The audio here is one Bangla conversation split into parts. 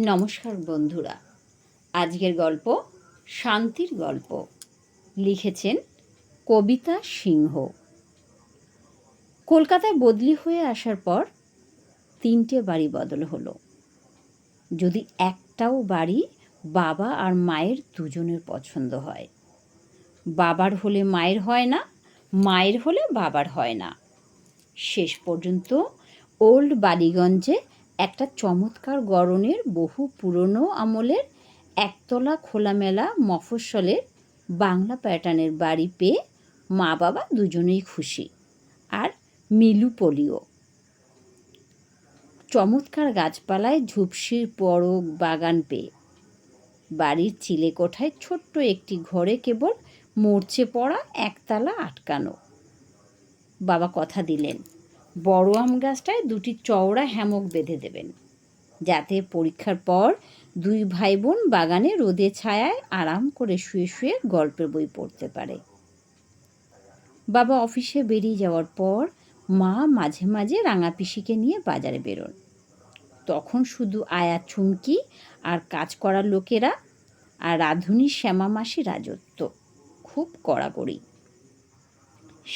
নমস্কার বন্ধুরা। আজকের গল্প, শান্তির গল্প। লিখেছেন কবিতা সিংহ। কলকাতায় বদলি হয়ে আসার পর তিনটে বাড়ি বদল হলো। যদি একটাও বাড়ি বাবা আর মায়ের দুজনের পছন্দ হয়। বাবার হলে মায়ের হয় না, মায়ের হলে বাবার হয় না। শেষ পর্যন্ত ওল্ড বালিগঞ্জে একটা চমৎকার গড়নের বহু পুরনো আমলের একতলা খোলামেলা মফস্বলের বাংলা প্যাটার্নের বাড়ি পেয়ে মা বাবা দুজনেই খুশি। আর মিলু পলিও। চমৎকার গাছপালায় ঝুপসির বড় বাগান পেয়ে। বাড়ির চিলে কোঠায় ছোট্ট একটি ঘরে কেবল মরচে পড়া একতলা আটকানো। বাবা কথা দিলেন বড় আম গাছটায় দুটি চওড়া হ্যামক বেঁধে দেবেন। যাতে পরীক্ষার পর দুই ভাই বোন বাগানে রোদে ছায়ায় আরাম করে শুয়ে শুয়ে গল্পের বই পড়তে পারে। বাবা অফিসে বেরিয়ে যাওয়ার পর মা মাঝে মাঝে রাঙা পিসিকে নিয়ে বাজারে বেরোন। তখন শুধু আয়া চুমকি আর কাজ করার লোকেরা আর রাধুনী শ্যামা মাসি রাজত্ব। খুব কড়াকড়ি।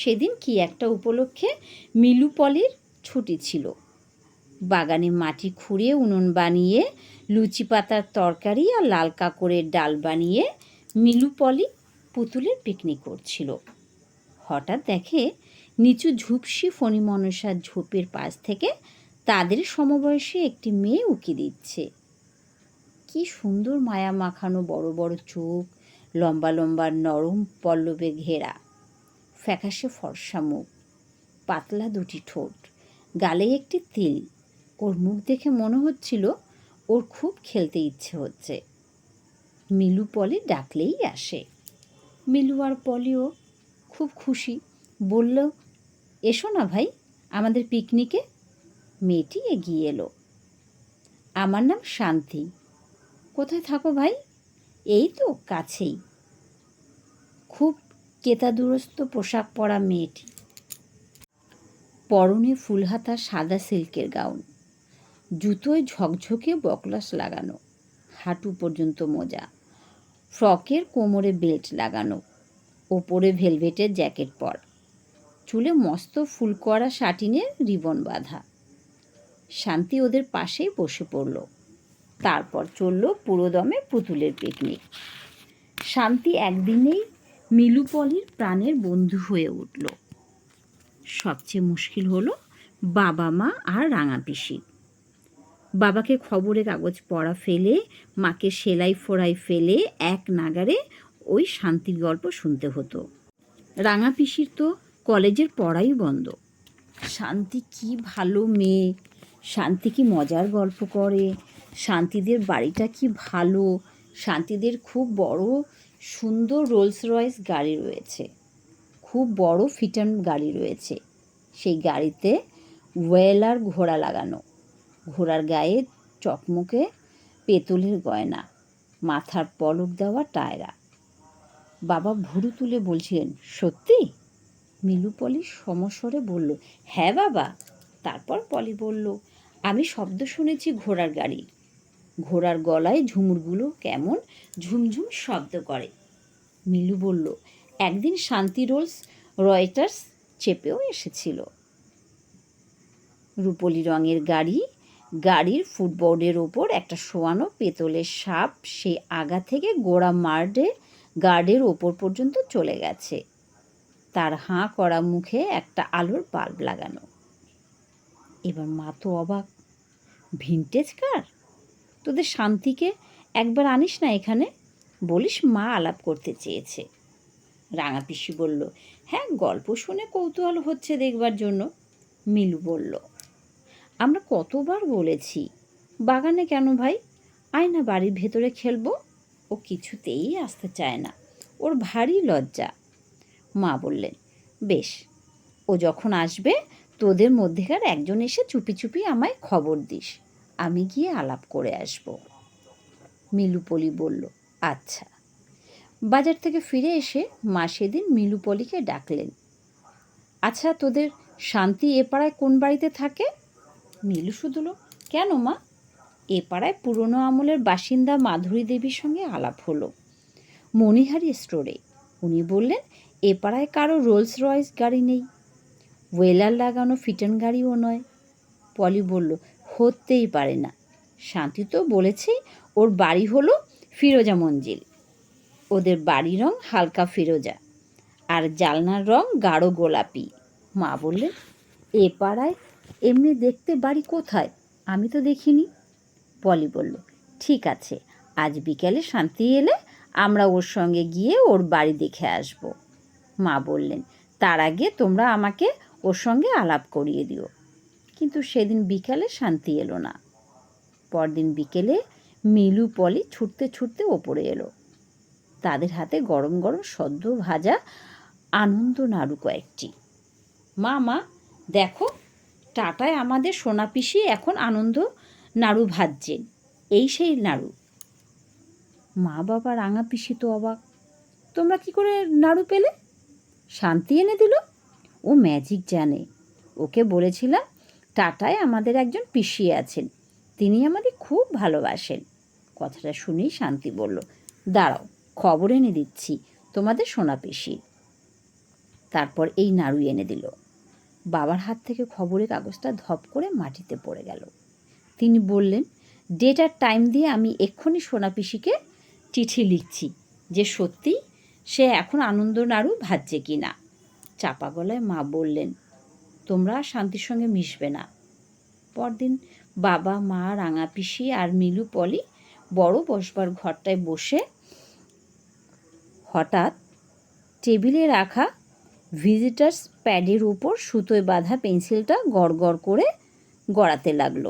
সেদিন কি একটা উপলক্ষে মিলু পলির ছুটি ছিল। বাগানে মাটি খুঁড়ে উনুন বানিয়ে, লুচি পাতার তরকারি আর লাল কাকড়ের ডাল বানিয়ে মিলু পলি পুতুলের পিকনিক করছিল। হঠাৎ দেখে নিচু ঝুপসি ফণিমনসার ঝোপের পাশ থেকে তাদের সমবয়সী একটি মেয়ে উকি দিচ্ছে। কি সুন্দর মায়া মাখানো বড় বড় চোখ, লম্বা লম্বা নরম পল্লবে ঘেরা। ফ্যাকাশে ফর্সা মুখ, পাতলা দুটি ঠোঁট, গালে একটি তিল। ওর মুখ দেখে মনে হচ্ছিল ওর খুব খেলতে ইচ্ছে হচ্ছে। মিলু পলি ডাকলেই আসে। মিলু আর পলিও খুব খুশি। বলল, এসো না ভাই, আমাদের পিকনিকে। মেয়েটি এগিয়ে এলো। আমার নাম শান্তি। কোথায় থাকো ভাই? এই তো, কাছেই। খুব কেতাদুরস্ত পোশাক পরা মেয়েটি। পরনে ফুলহাতা সাদা সিল্কের গাউন। জুতোয় ঝকঝকে বকলাস লাগানো। হাঁটু পর্যন্ত মোজা। ফ্রকের কোমরে বেল্ট লাগানো। ওপরে ভেলভেটের জ্যাকেট পর। চুলে মস্ত ফুল করা শাটিনের রিবন বাঁধা। শান্তি ওদের পাশেই বসে পড়ল। তারপর চলল পুরোদমে পুতুলের পিকনিক শান্তি একদিনেই মিলু পলির প্রাণের বন্ধু হয়ে উঠল। সবচেয়ে মুশকিল হলো বাবা মা আর রাঙা পিসি। বাবাকে খবরে কাগজ পড়া ফেলে, মাকে সেলাই ফোড়াই ফেলে এক নাগারে ওই শান্তির গল্প শুনতে হতো। রাঙা পিসির তো কলেজের পড়াই বন্ধ। শান্তি কি ভালো মেয়ে, শান্তি কি মজার গল্প করে, শান্তিদের বাড়িটা কি ভালো, শান্তিদের খুব বড় সুন্দর রোলস রয়েস গাড়ি রয়েছে। খুব বড় ফিটান গাড়ি রয়েছে। সেই গাড়িতে ওয়েলার ঘোড়া লাগানো। ঘোড়ার গায়ে চকমকে পেতলের গয়না। মাথার পলক দেওয়া টায়রা। বাবা ভুরু তুলে বলছিলেন, সত্যি? মিলু পলি সমস্বরে বলল হ্যাঁ বাবা। তারপর পলি বলল, আমি শব্দ শুনেছি ঘোড়ার গাড়ির ঘোড়ার গলায় ঝুমুরগুলো কেমন ঝুমঝুম শব্দ করে। মিলু বলল, একদিন শান্তি রোলস রয়টার্স চেপেও এসেছিল। রূপলি রঙের গাড়ি, গাড়ির ফুটবোর্ডের ওপর একটা শোয়ানো পেতলের সাপ, সে আগা থেকে গোড়া মার্ডে, গার্ডের ওপর পর্যন্ত চলে গেছে। তার হাঁ করা মুখে একটা আলোর বাল্ব লাগানো। এবার মা তো অবাক। Vintage car? তোদের শান্তিকে একবার আনিস না এখানে? বলিস মা আলাপ করতে চেয়েছে। রাঙা পিসি বলল হ্যাঁ গল্প শুনে কৌতূহল হচ্ছে দেখবার জন্য। মিলু বলল, আমরা কতবার বলেছি। বাগানে কেন ভাই? আয় না বাড়ির ভেতরে খেলব? ও কিছুতেই আসতে চায় না। ওর ভারী লজ্জা। মা বললেন, বেশ, ও যখন আসবে তোদের মধ্যেকার একজন এসে চুপি চুপি আমায় খবর দিস। আমি গিয়ে আলাপ করে আসব। মিলুপলি বলল আচ্ছা। বাজার থেকে ফিরে এসে মা সেদিন মিলুপলিকে ডাকলেন আচ্ছা তোদের শান্তি এ পাড়ায় কোন বাড়িতে থাকে? মিলু শুধুলো, কেন মা? এ পাড়ায় পুরনো আমলের বাসিন্দা মাধুরী দেবীর সঙ্গে আলাপ হলো, মণিহারি স্টোরে। উনি বললেন, এ পাড়ায় কারও রোলস রয়েস গাড়ি নেই, ওয়েলার লাগানো ফিটন গাড়িও নয়। পলি বলল হতেই পারে না। শান্তি তো বলেছেই ওর বাড়ি হলো ফিরোজা মঞ্জিল। ওদের বাড়ি রং হালকা ফিরোজা, আর জালনার রং গাঢ় গোলাপি। মা বললেন, এ পাড়ায় এমনি দেখতে বাড়ি কোথায়? আমি তো দেখিনি। পলি বলল, ঠিক আছে, আজ বিকেলে শান্তি এলে আমরা ওর সঙ্গে গিয়ে ওর বাড়ি দেখে আসব। মা বললেন, তার আগে তোমরা আমাকে ওর সঙ্গে আলাপ করিয়ে দিও। কিন্তু সেদিন বিকেলে শান্তি এলো না। পরদিন বিকেলে মিলু পলি ছুটতে ছুটতে ওপরে এলো। তাদের হাতে গরম গরম সদ্য ভাজা আনন্দ নাড়ু কয়েকটি। মা মা, দেখো, টাটায় আমাদের সোনা পিসি এখন আনন্দ নাড়ু ভাজছেন। এই সেই নাড়ু। মা বাবা রাঙা পিসি তো অবাক। তোমরা কি করে নাড়ু পেলে? শান্তি এনে দিল। ও ম্যাজিক জানে। ওকে বলেছিলাম টাটায় আমাদের একজন পিসি আছেন। তিনি আমাদের খুব ভালোবাসেন। কথাটা শুনেই শান্তি বলল, দাঁড়াও, খবর এনে দিচ্ছি, তোমাদের সোনা পিসি তারপর এই নাড়ু এনে দিল। বাবার হাত থেকে খবরের কাগজটা ধপ করে মাটিতে পড়ে গেল। তিনি বললেন, ডেট আর টাইম দিয়ে আমি এক্ষুনি সোনা পিসিকে চিঠি লিখছি, যে সত্যি সে এখন আনন্দ নাড়ু ভাজছে কি না চাপা গলায় মা বললেন তোমরা শান্তির সঙ্গে মিশবে না। পরদিন বাবা, মা, রাঙা পিসি আর মিলু পলি বড় বসবার ঘরটায় বসে হঠাৎ টেবিলে রাখা ভিজিটার্স প্যাডের উপর সুতোয় বাঁধা পেন্সিলটা গড় গড় করে গড়াতে লাগল।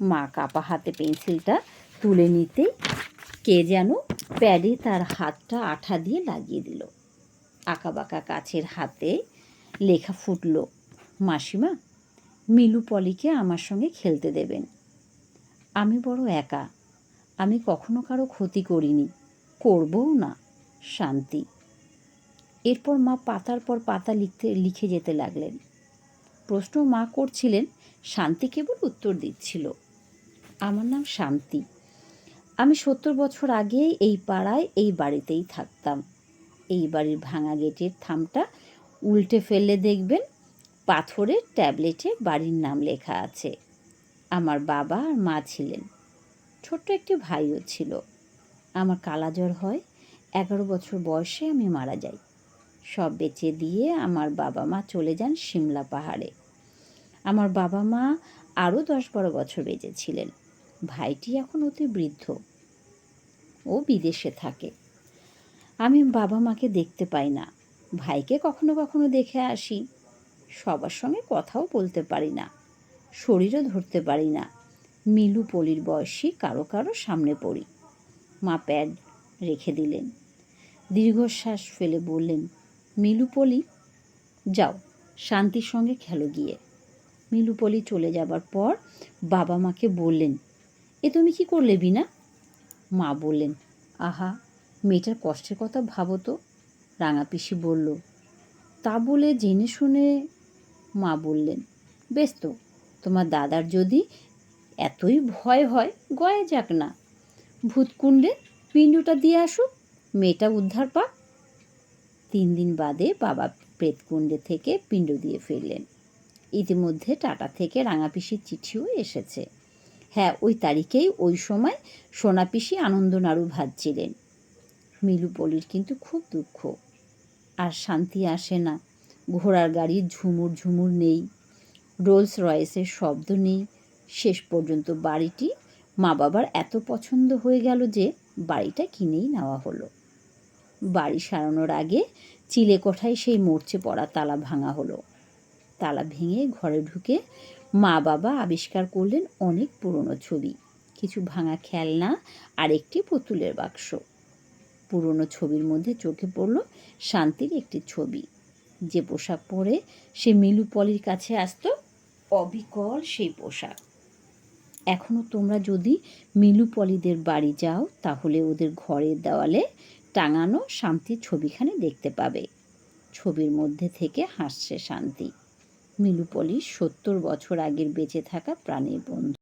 মা কাপা হাতে পেন্সিলটা তুলে নিতেই কে যেন প্যাডে তার হাতটা আঠা দিয়ে লাগিয়ে দিল। আঁকাবাঁকা কাছের হাতে লেখা ফুটলো মাসিমা মিলু পলিকে আমার সঙ্গে খেলতে দেবেন। আমি বড় একা। আমি কখনো কারও ক্ষতি করিনি। করবও না। শান্তি। এরপর মা পাতার পর পাতা লিখতে, লিখে যেতে লাগলেন। প্রশ্ন মা করছিলেন, শান্তি কেবল উত্তর দিচ্ছিল। আমার নাম শান্তি। আমি সত্তর বছর আগে এই পাড়ায়, এই বাড়িতেই থাকতাম। এই বাড়ির ভাঙা গেটের থামটা উল্টে ফেললে দেখবেন পাথরের ট্যাবলেটে বাড়ির নাম লেখা আছে। আমার বাবা আর মা ছিলেন। ছোট্ট একটি ভাইও ছিল। আমার কালাজ্বর হয়, এগারো বছর বয়সে আমি মারা যাই। সব বেচে দিয়ে আমার বাবা মা চলে যান সিমলা পাহাড়ে। আমার বাবা মা আরও দশ বারো বছর বেঁচেছিলেন। ভাইটি এখন অতি বৃদ্ধ। ও বিদেশে থাকে। আমি বাবা মাকে দেখতে পাই না। ভাইকে কখনো কখনো দেখে আসি। সবার সঙ্গে কথাও বলতে পারি না, শরীরও ধরতে পারি না, মিলু পলির বয়সী কারও কারও সামনে পড়ি। মা প্যাড রেখে দিলেন। দীর্ঘশ্বাস ফেলে বললেন, মিলু পলি, যাও, শান্তির সঙ্গে খেলো গিয়ে। মিলু পলি চলে যাবার পর বাবা মাকে বললেন, এ তুমি কি করলে বিনা মা বললেন, আহা, মেয়েটার কষ্টের কথা ভাবো তো। রাঙা পিসি বলল, তা বলে জেনে শুনে মা বললেন, বেশ তো, তোমার দাদার যদি এতই ভয় হয়, গয়ে যাক না। ভূতকুণ্ডে পিণ্ডটা দিয়ে আসুক, মেয়েটা উদ্ধার পাক। তিন দিন বাদে বাবা প্রেতকুণ্ডে থেকে পিণ্ড দিয়ে ফিরলেন। ইতিমধ্যে টাটা থেকে রাঙাপিসির চিঠিও এসেছে। হ্যাঁ ওই তারিখেই ওই সময় সোনাপিসি আনন্দ নাড়ু ভাজছিলেন। মিলু পলির কিন্তু খুব দুঃখ। আর শান্তি আসে না। ঘোড়ার গাড়ির ঝুমুর ঝুমুর নেই। রোলস রয়েসের শব্দ নেই। শেষ পর্যন্ত বাড়িটি মা বাবার এত পছন্দ হয়ে গেল যে বাড়িটা কিনেই নেওয়া হলো। বাড়ি সারানোর আগে চিলে কোঠায় সেই মরচে পড়া তালা ভাঙা হলো। তালা ভেঙে ঘরে ঢুকে মা বাবা আবিষ্কার করলেন অনেক পুরনো ছবি, কিছু ভাঙা খেলনা আর একটি পুতুলের বাক্স। পুরনো ছবির মধ্যে চোখে পড়ল শান্তির একটি ছবি। যে পোশাক পরে সে মিলু পলির কাছে আসতো, অবিকল সেই পোশাক। এখনও তোমরা যদি মিলু পলিদের বাড়ি যাও, তাহলে ওদের ঘরের দেওয়ালে টাঙানো শান্তির ছবিখানে দেখতে পাবে। ছবির মধ্যে থেকে হাসছে শান্তি। মিলুপলি সত্তর বছর আগের বেঁচে থাকা প্রাণীর বন্ধু।